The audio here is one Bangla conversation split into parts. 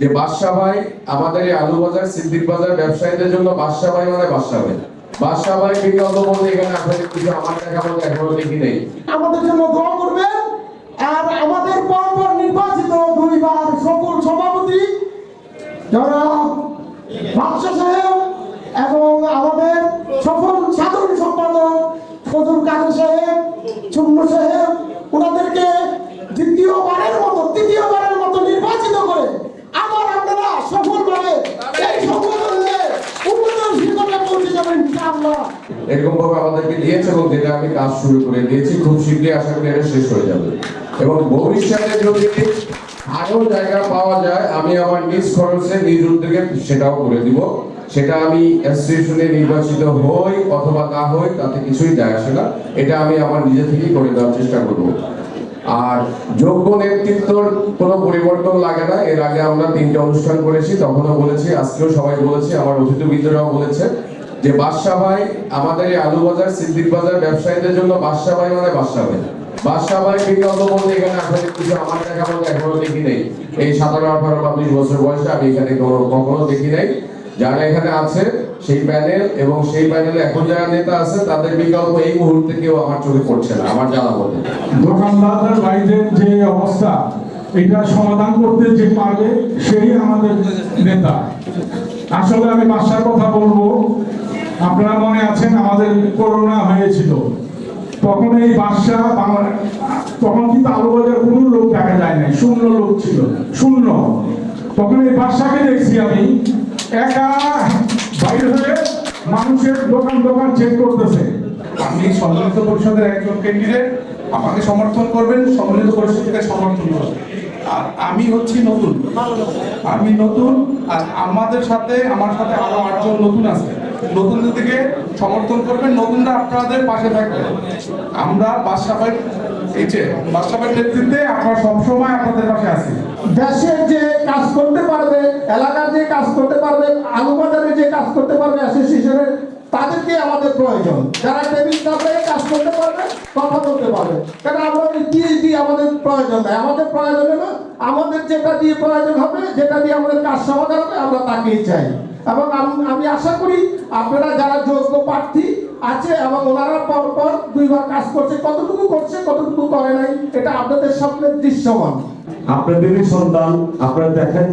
যে বাদশা ভাই আমাদের আলু বাজার, সিদ্দিক বাজার ব্যবসায়ীদের জন্য বাদশা ভাই মানে বাদশা ভাই। বাদশা ভাই বিগত বলতে এখানে আপনাদের কিছু আমার দেখা মতো এখনও দেখি নেই। আমাদের জন্য দোয়া করবেন। আর আমাদের পরপর নির্বাচিত দুইবার সফল সভাপতি, যারা বাদশা সাহেব এবং আমাদের সফল সাধারণ সম্পাদক ফজল কাদের সাহেব, চুম্বু সাহেব, ওনাদেরকে দ্বিতীয়বারের মতো তৃতীয়বারের মতো নির্বাচিত করে আবার আপনারা সফলভাবে এই সংগঠনকে উন্নয়ন শিখরে পৌঁছে যাবেন ইনশাআল্লাহ এরকম ভাবে আমাদেরকে দিয়েছে এবং যেটা আমি কাজ শুরু করে দিয়েছি, খুব শীঘ্রই আশা করি এটা শেষ হয়ে যাবে। এবং ভবিষ্যতে যদি আরও জায়গা পাওয়া যায়, আমি আমার নিজ খরচে, নিজ উদ্যোগে সেটাও করে দিব। সেটা আমি অ্যাসোসিয়েশনে নির্বাচিত হই অথবা না হই, তাতে কিছুই যায় আসে না। এটা আমি আমার নিজে থেকেই করে দেওয়ার চেষ্টা করব। আর যোগ্য নেতৃত্বর কোনো পরিবর্তন লাগে না। এর আগে আমরা তিনটা অনুষ্ঠান করেছি, তখনও বলেছি, আজকেও সবাই বলেছে, আমার অতিথিবৃন্দরাও বলেছে। যে বাদশা ভাই আমাদের এই আলু বাজার সিদ্দিক বাজার ব্যবসায়ীদের জন্য বাদশা ভাই মানে বাদশা ভাই ভাই বলতে এখানে আপনাদের কিছু আমার দেখা মতো এখনও দেখি নেই। এই আঠারো বছর বয়সে আমি এখানে কখনো দেখি যারা এখানে আছে, সেই প্যানেল এবং সেই এখন যারা নেতা আছে, তাদের বিকল্প এই মুহূর্তে কেউ আমার চোখে পড়ছে না, আমার জানা মতে। দোকানদারদের বাইরের যে অবস্থা, এটা সমাধান করতে যে পারবে সেই আমাদের নেতা। আসলে আমি বাসার কথা বলব আপনারা মনে আছেন আমাদের করোনা হয়েছিল। তখন এই বাংলা তখন কিন্তু আলু বাজার কোনো লোক দেখা যায় নাই, শূন্য লোক ছিল, শূন্য। তখন এই বাসাকে দেখছি আমি, একা বাইরে হয়ে মানুষের দোকান দোকান চেক করতেছে। আপনি সম্মিলিত পরিষদের একজন ক্যান্ডিডেট আমাকে সমর্থন করবেন সম্মিলিত পরিষদ থেকে সমর্থন করবেন। আর আমি হচ্ছি নতুন। আমি নতুন, আর আমাদের সাথে আমার সাথে আরও আটজন নতুন আছে। নতুনদের থেকে সমর্থন করবেন, নতুনরা আপনাদের পাশে থাকবে আমরা বাদশাহের এই যে বাদশাহের নেতৃত্বে আমরা সবসময় আপনাদের পাশে আছি। দেশের যে কাজ করতে পারবে, এলাকার যে কাজ করতে পারবে আলু বাজারে যে কাজ করতে পারবে অ্যাসোসিয়েশনের তাদেরকে আমাদের প্রয়োজন। যারা টেবিল চাপে কাজ করতে পারবে, কথা বলতে পারবে। কারণ আমরা পিএইচডি আমাদের প্রয়োজন নাই? আমাদের প্রয়োজন হলো, আমাদের যেটা দিয়ে প্রয়োজন হবে, যেটা দিয়ে আমাদের কাজ সমাধান হবে, আমরা তাকেই চাই। এবং আমি আশা করি আপনারা যারা যোগ্য প্রার্থী আছে এবং ওনারা পর পর দুইবার কাজ করছে, কতটুকু করছে, কতটুকু করে নাই, এটা আপনাদের সামনে দৃশ্যমান। আপনাদেরই সন্তান, আপনারা দেখেন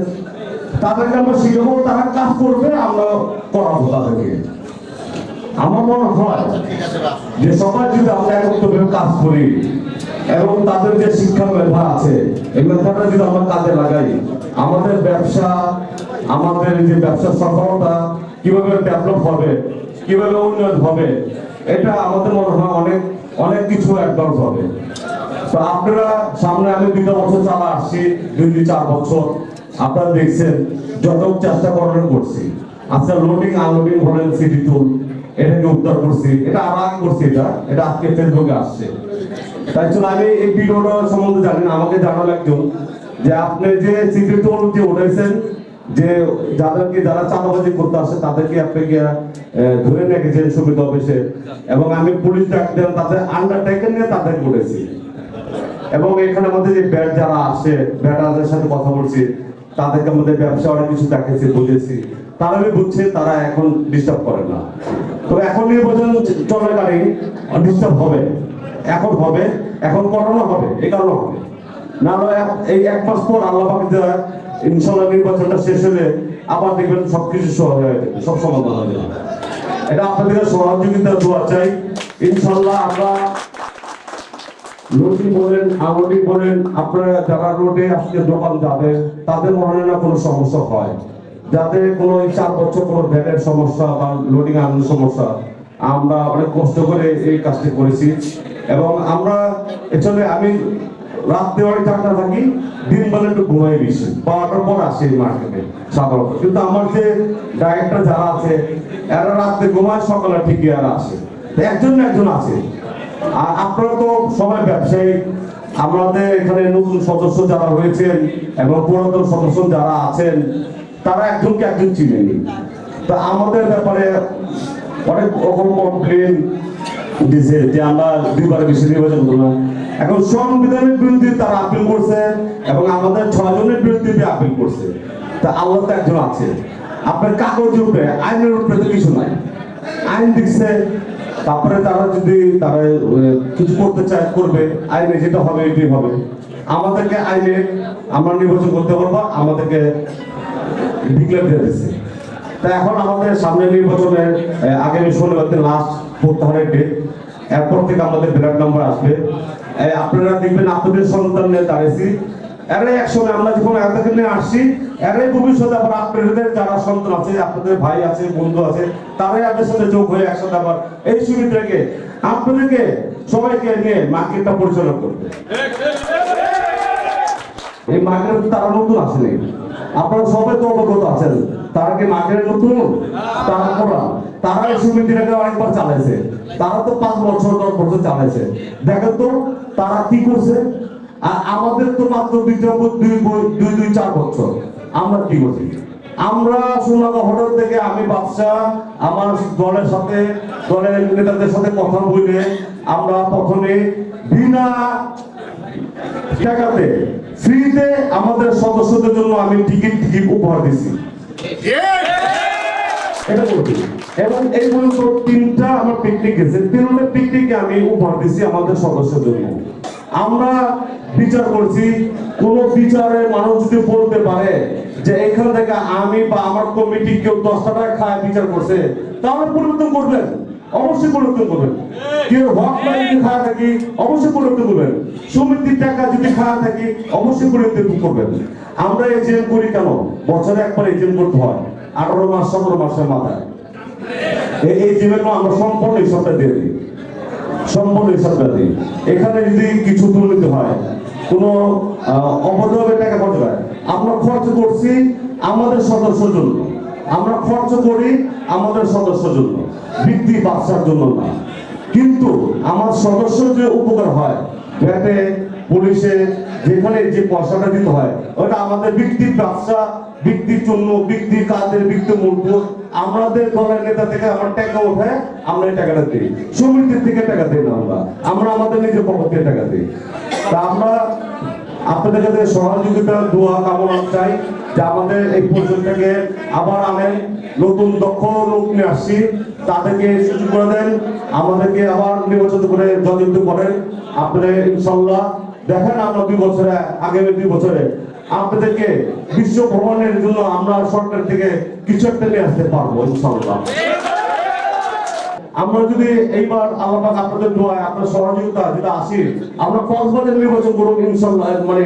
তাদেরকে আমরা শিখাবো তারা কাজ করবে, আমরা করাবো তাদেরকে। আমার মনে হয় যে সবাই যদি আমরা একত্রভাবে কাজ করি, এবং তাদের যে শিক্ষা মেধা আছে, এই মেধাটা যদি আমরা কাজে লাগাই, আমাদের ব্যবসা আমাদের যে ব্যবসা সফলতা কীভাবে ডেভেলপ হবে, কীভাবে উন্নয়ন হবে, এটা আমাদের মনে হয় অনেক অনেক কিছু একদম হবে। তো আপনারা সামনে আমি দুটো বছর চালা আসছি, দুই দুই চার বছর। আপনারা দেখছেন যত চেষ্টা করার করছি। আজকে লোডিং আনলোডিং বলেন সিটি টুল এটাকে উদ্ধার করছি। এটা আর আগে করছি এটা। এটা আজকে ফেসবুকে আসছে। তাই জন্য আমি এই ভিডিওটা সম্বন্ধে জানি না। আমাকে জানালো একজন যে আপনি যে সিটি টুল যে উঠেছেন যে যাদেরকে যারা চাঁদাবাজি করতে আসে তাদেরকে আপনাকে আহ, ধরে গেছেন সুবিধা অফিসে। এবং আমি পুলিশ ডাক দিলাম তাদের আন্ডারটেকেন নিয়ে তাদেরকে উঠেছি এবং এখানে আমাদের যে ব্যাট যারা আসে ব্যাটারদের সাথে কথা বলছি তাদেরকে আমাদের ব্যবসা অনেক কিছু দেখেছি বুঝেছি। তারা আমি বুঝছে তারা এখন ডিস্টার্ব করে না। তো এখন নির্বাচন চলাকালীন ডিস্টার্ব হবে। এখন হবে এখন করানো হবে এই কারণে হবে। না এই এক মাস পর আল্লাহ দেওয়া ইনশাল্লাহ নির্বাচনটা শেষ হলে আবার দেখবেন সবকিছু সহ হয়ে যাবে, সব সমাধান হবে এটা আপনাদের সহযোগিতা দোয়া চাই। ইনশাল্লাহ আমরা বলেন বলেন, আপনারা যারা রোডে আজকে দোকান যাবে তাদের মনে না কোনো সমস্যা হয়। যাতে কোনো চার বছর কোনো সমস্যা বা লোডিং আনানোর সমস্যা, আমরা অনেক কষ্ট করে এই কাজটি করেছি। এবং আমরা এছাড়া আমি রাত্রে অনেক চারটা থাকি দিন বেলা একটু ঘুমাই বেশি বারোটার পর আসি মার্কেটে সাধারণত কিন্তু আমার যে ডাইরেক্টর যারা আছে, এরা রাত্রে ঘুমায়, সকালে ঠিকই এরা আসে। একজন একজন আছে। আর আপনারা তো সবাই ব্যবসায়ী। আমাদের এখানে নতুন সদস্য যারা হয়েছেন এবং পুরাতন সদস্য যারা আছেন, তারা একজনকে একজন চিনেনি তা আমাদের ব্যাপারে অনেক রকম কমপ্লেন দিছে যে আমরা দুইবার বেশি নির্বাচন করলাম। এখন সংবিধানের বিরুদ্ধে তারা আপিল করছে এবং আমাদের ছয় জনের বিরুদ্ধে আপিল করছে। তা আল্লাহ তো একজন আছে। আপনার কাগজ উপরে, আইনের উপরে তো কিছু নাই। আইন দিচ্ছে, তারপরে তারা যদি তারা কিছু করতে চায়, করবে। আইনে যেটা হবে, এটাই হবে। আমাদেরকে আইনে আমরা নির্বাচন করতে পারব, আমাদেরকে ডিক্লেয়ার দিয়ে দিচ্ছে। তা এখন আমাদের সামনে নির্বাচনের আগামী দিন লাস্ট প্রত্যাহারের ডেট এরপর থেকে আমাদের বিরাট নম্বর আসবে। আপনারা দেখবেন আপনাদের সন্তান নিয়ে দাঁড়িয়েছি এরাই একসময় আমরা যখন নিয়ে আসছি এরাই আবার আপনাদের যারা সন্তান আছে, আপনাদের ভাই আছে, বন্ধু আছে, তারাই আপনাদের সাথে যোগ হয়ে একসাথে আবার এই সুবিধাকে আপনাদেরকে সবাইকে নিয়ে মার্কেটটা পরিচালনা করবে। এই মার্কেট তারা নতুন আসেনি। আপনারা সবাই তো অবগত আছেন, তারা কি মার্কেটে নতুন? তারা তারা এই সমিতিটাকে অনেকবার চালাইছে। তারা তো পাঁচ বছর দশ বছর চালাইছে। দেখেন তো তারা কি করছে? আর আমাদের তো মাত্র দুই দুই চার বছর। আমরা কি করছি? আমরা সোনাগা হোটেল থেকে আমি বাদশাহ, আমার দলের সাথে, দলের নেতাদের সাথে কথা বলে আমরা প্রথমে বিনা টাকাতে ফ্রিতে আমাদের সদস্যদের জন্য আমি টিকিট টিকিট উপহার দিছি। এটা বলছি এবং এই তিনটা আমার পিকনিক গেছে। তিনটা আমি উপহার দিছি আমাদের আমরা বিচার করছি, কোন বিচারে মানুষ যদি বলতে পারে যে এখান থেকে আমি বা আমার কমিটি কেউ টাকা খায়, বিচার করছে, তাহলে পরিবর্তন করবেন। অবশ্যই পরিবর্তন করবেন। কেউ হক যদি খাওয়া থাকি, অবশ্যই পরিবর্তন করবেন। সমিতির টাকা যদি খাওয়া থাকি, অবশ্যই পরিবর্তন করবেন। আমরা এজেন্ট করি কেন? বছরে একবার এজেন্ট করতে হয়। আঠারো মাস সতেরো মাসের মাথায়। এই জীবনে আমরা সম্পূর্ণ হিসাবটা দিয়ে দিই। সম্পূর্ণ হিসাবটা দিই। এখানে যদি কিছু দুর্নীতি হয়, কোনো অবৈধভাবে টাকা খরচ হয় আমরা খরচ করছি আমাদের সদস্যর জন্য। আমরা খরচ করি আমাদের সদস্যর জন্য। বৃদ্ধি বাচ্চার জন্য না। কিন্তু আমার সদস্য যে উপকার হয় ভ্যাটে পুলিশে যেখানে যে পয়সাটা দিতে হয়, ওটা আমাদের ব্যক্তির ব্যবসা, ব্যক্তির জন্য ব্যক্তি কাজের ব্যক্তি মূল্য। আমাদের দলের নেতা থেকে আমার টাকা ওঠে, আমরা এই টাকাটা দিই। সমিতির থেকে টাকা দিই না আমরা। আমরা আমাদের নিজের পক্ষ থেকে টাকা দিই। তা আমরা আপনাদের কাছে সহযোগিতা, দোয়া, কামনা চাই যে আমাদের এই পরিষদটাকে আবার আনেন নতুন দক্ষ লোক নিয়ে আসছি। তাদেরকে সুযোগ করে দেন। আমাদেরকে আবার নির্বাচন করে জয়যুক্ত করেন আপনারা ইনশাল্লাহ দেখেন আমরা দুই বছরে আগামী দুই বছরে। আপনাদেরকে বিশ্ব ভ্রমণের জন্য আমরা সরকার থেকে কিছু একটা নিয়ে আসতে পারব ইনশাল্লাহ আমরা যদি এইবার আল্লাহ আপনাদের দোয়ায়, আপনার সহযোগিতা যেটা আসি, আমরা কক্সবাজার নির্বাচন করুন ইনশাল্লাহ মানে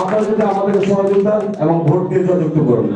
আপনারা যদি আমাদের সহযোগিতা এবং ভোট দিয়ে যুক্ত করুন।